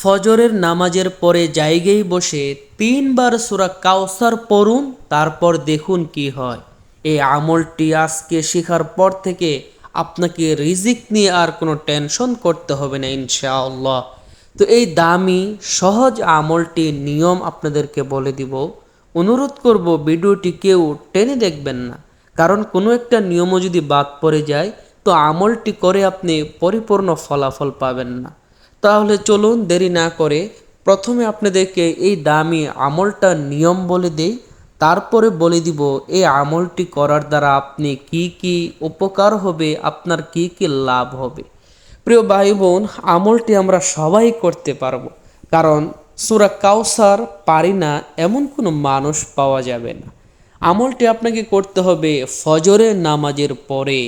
ফজরের নামাজের পরে জায়গায় বসে তিনবার সুরা কাউসার পড়ুন, তারপর দেখুন কি হয়। এই আমলটি আজকে শেখার পর থেকে আপনাকে রিজিক নিয়ে আর কোনো টেনশন করতে হবে না, ইনশাআল্লাহ। তো এই দামি, সহজ আমলটি নিয়ম আপনাদেরকে বলে দিব। অনুরোধ করব, ভিডিওটি কেউ টেনে দেখবেন না। কারণ কোনো একটা নিয়মও যদি বাদ পড়ে যায়, তো আমলটি করে আপনি পরিপূর্ণ ফলাফল পাবেন না। তাহলে চলুন দেরি না করে প্রথমে আপনাদেরকে এই দামি আমলটার নিয়ম বলে দেই। তারপরে বলে দিব এই আমলটি করার দ্বারা আপনি কি কি উপকার হবে, আপনার কি কি লাভ হবে। প্রিয় ভাই বোন আমলটি আমরা সবাই করতে পারব, কারণ সুরা কাউসার পারি না, এমন কোনো মানুষ পাওয়া যাবে না। আমলটি আপনাকে করতে হবে ফজরের নামাজের পরে।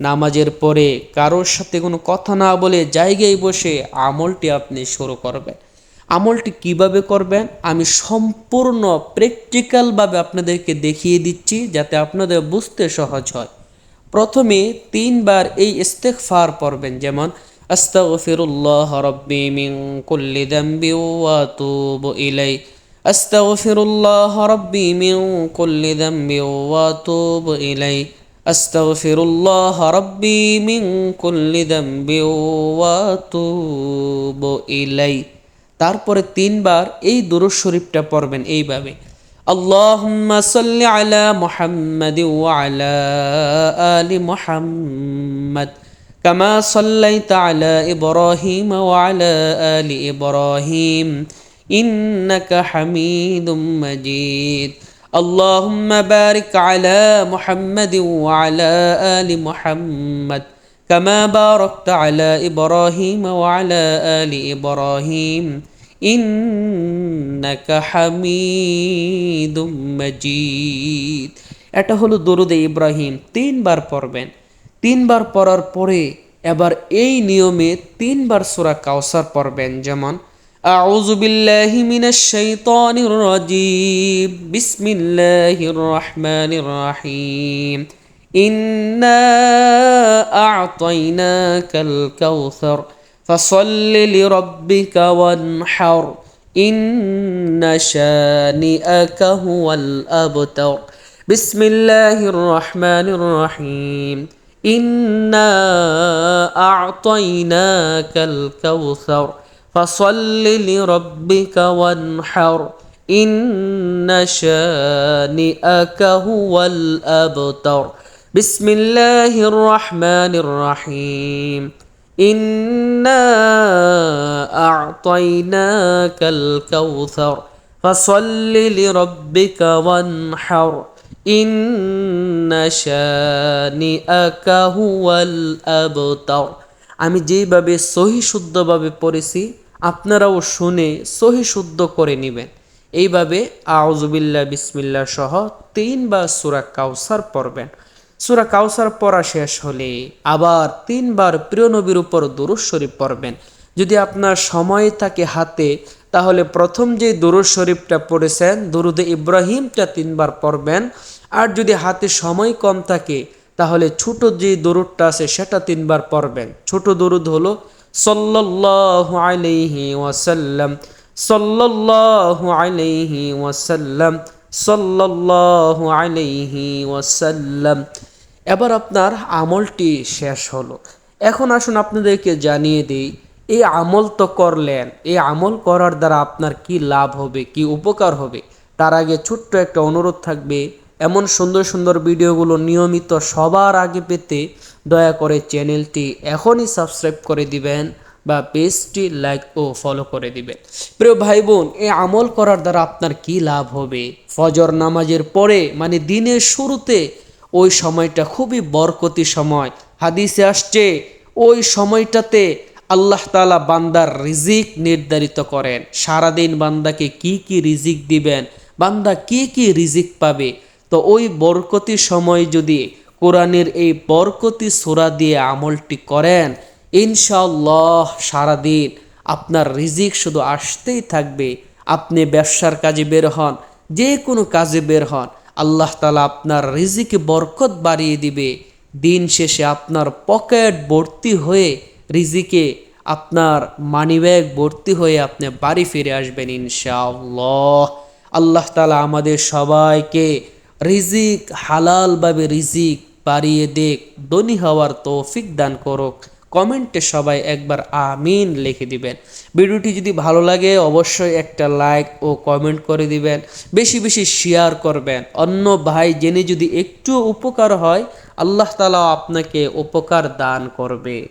নামাজের পরে কারোর সাথে কোনো কথা না বলে জায়গায় বসে আমলটি আপনি শুরু করবেন। আমলটি কীভাবে করবেন? আমি সম্পূর্ণ প্র্যাকটিক্যালভাবে আপনাদেরকে দেখিয়ে দিচ্ছি যাতে আপনাদের বুঝতে সহজ হয়। প্রথমে তিনবার এই ইস্তেগফার পড়বেন, যেমন, আস্তাগফিরুল্লাহ রাব্বি মিন কুল্লি যামবি ওয়া আতুবু ইলাই। আস্তাগফিরুল্লাহ রাব্বি মিন কুল্লি যামবি ওয়া আতুবু ইলাই। আস্তাগফিরুল্লাহ রাব্বি মিন কুল্লি যামবি ওয়া আতুবু ইলাই তারপরে তিনবার এই দুরূদ শরীফটা পড়বেন এইভাবে اللهم صل على محمد وعلى آل محمد كما صليت على إبراهيم وعلى آل إبراهيم إنك حميد مجيد اللهم بارك على محمد وعلى آل محمد كما باركت على إبراهيم وعلى آل إبراهيم ইন্নাকা হামিদুম মাজিদ এটা হলো দরুদে ইব্রাহিম তিনবার পড়বেন তিনবার পড়ার পরে এবার এই নিয়মে তিনবার সূরা কাউসার পড়বেন যেমন أعوذ بالله من الشيطان الرجيم. بسم الله الرحمن الرحيم. إنا أعطيناك الكوثر. فصل لربك وانحر. إن شانئك هو الأبتر. بسم الله الرحمن الرحيم. إنا أعطيناك الكوثر. فصل لربك وانحر إن شانئك هو الأبتر بسم الله الرحمن الرحيم إنا أعطيناك الكوثر فصل لربك وانحر إن شانئك هو الأبتر আমি যেভাবে সহি শুদ্ধভাবে পড়েছি আপনারাও শুনে সহি শুদ্ধ করে নেবেন। এইভাবে আউজুবিল্লা বিসমিল্লা সহ তিনবার সুরা কাউসার পড়বেন। সুরা কাউসার পড়া শেষ হলে আবার তিনবার প্রিয় নবীর উপর দুরুজ শরীফ পড়বেন। যদি আপনার সময় থাকে হাতে, তাহলে প্রথম যে দুরুজ শরীফটা পড়েছেন, দুরুদে ইব্রাহিমটা তিনবার পড়বেন। আর যদি হাতে সময় কম থাকে, তাহলে ছোট যে দরুদটা আছে, সেটা তিনবার পড়বেন। ছোট দরুদ হলো সল্লাল্লাহু আলাইহি ওয়াসাল্লাম, সল্লাল্লাহু আলাইহি ওয়াসাল্লাম, সল্লাল্লাহু আলাইহি ওয়াসাল্লাম। এবার আপনার আমলটি শেষ হলো। এখন আসুন আপনাদেরকে জানিয়ে দিই, এই আমল তো করলেন, এই আমল করার দ্বারা আপনার কি লাভ হবে, কি উপকার হবে? তার আগে ছোট্ট একটা অনুরোধ থাকবে এমন সুন্দর সুন্দর ভিডিওগুলো নিয়মিত সবার আগে পেতে দয়া করে চ্যানেলটি এখনই সাবস্ক্রাইব করে দিবেন বা পেজটি লাইক ও ফলো করে দিবেন। প্রিয় ভাই বোন এই আমল করার দ্বারা আপনার কি লাভ হবে? ফজর নামাজের পরে মানে দিনের শুরুতে, ওই সময়টা খুবই বরকতি সময়। হাদিসে আসছে, ওই সময়টাতে আল্লাহ তালা বান্দার রিজিক নির্ধারিত করেন। সারাদিন বান্দাকে কি কি রিজিক দিবেন? বান্দা কি কি রিজিক পাবে? তো ওই বরকতি সময় যদি কোরআনের এই বরকতি সোরা দিয়ে আমলটি করেন ইনশাল্লাহ সারাদিন আপনার রিজিক শুধু আসতেই থাকবে। আপনি ব্যবসার কাজে বের হন, যে কোনো কাজে বের হন, আল্লাহ তালা আপনার রিজিকে বরকত বাড়িয়ে দিবে। দিন শেষে আপনার পকেট ভর্তি হয়ে রিজিকে আপনার মানিব্যাগ ভর্তি হয়ে আপনি বাড়ি ফিরে আসবেন ইনশাআল্লাহ। আল্লাহ তালা আমাদের সবাইকে রিজিক, হালালভাবে রিজিক বাড়িয়ে দেখ, ধনী হওয়ার তৌফিক দান করুক। কমেন্টে সবাই একবার আমিন লিখে দিবেন। ভিডিওটি যদি ভালো লাগে, অবশ্যই একটা লাইক ও কমেন্ট করে দিবেন। বেশি বেশি শেয়ার করবেন। অন্য ভাই জেনে যদি একটু উপকার হয়, আল্লাহ তালা আপনাকে উপকার দান করবে।